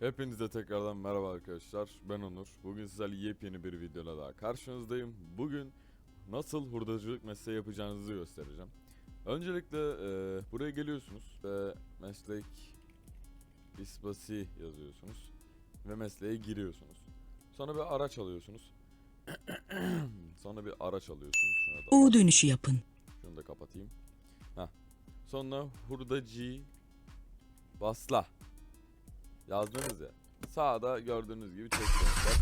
Hepinize tekrardan merhaba arkadaşlar. Ben Onur. Bugün sizlerle yepyeni bir videoda daha karşınızdayım. Bugün nasıl hurdacılık mesleği yapacağınızı göstereceğim. Öncelikle e, buraya geliyorsunuz ve meslek ispasi yazıyorsunuz ve mesleğe giriyorsunuz. Sonra bir araç alıyorsunuz. Sonra bir araç alıyorsunuz. Şuna da U dönüşü yapın. şunu da kapatayım. Heh. Sonra hurdacı basla. Yazdınız ya. Sağda gördüğünüz gibi checkpointler.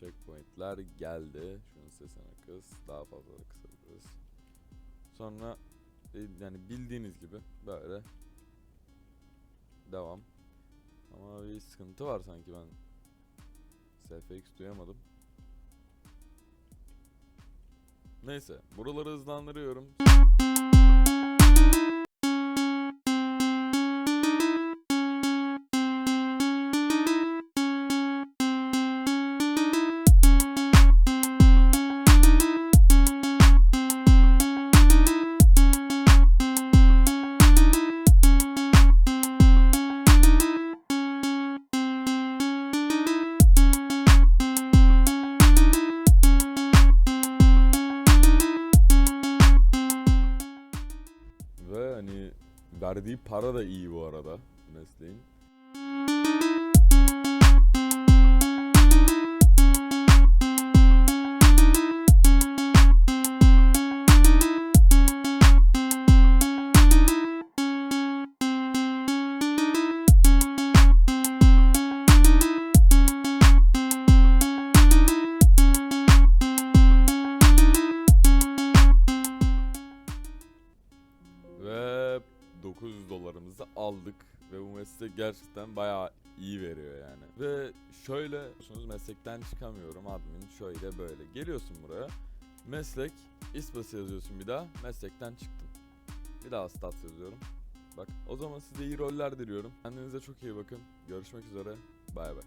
Checkpointler geldi. Şunun sesini kıs. Daha fazla da kısabiliriz. Sonra e, yani bildiğiniz gibi böyle devam. Ama bir sıkıntı var sanki ben SFX duyamadım. Neyse, buraları hızlandırıyorum. Verdiği para da iyi bu arada mesleğin. 900 dolarımızı aldık ve bu meslek gerçekten bayağı iyi veriyor yani. Ve şöyle biliyorsunuz meslekten çıkamıyorum admin şöyle böyle. Geliyorsun buraya meslek ispası yazıyorsun bir daha meslekten çıktım. Bir daha stat yazıyorum. Bak o zaman size iyi roller diliyorum. Kendinize çok iyi bakın. Görüşmek üzere. Bay bay.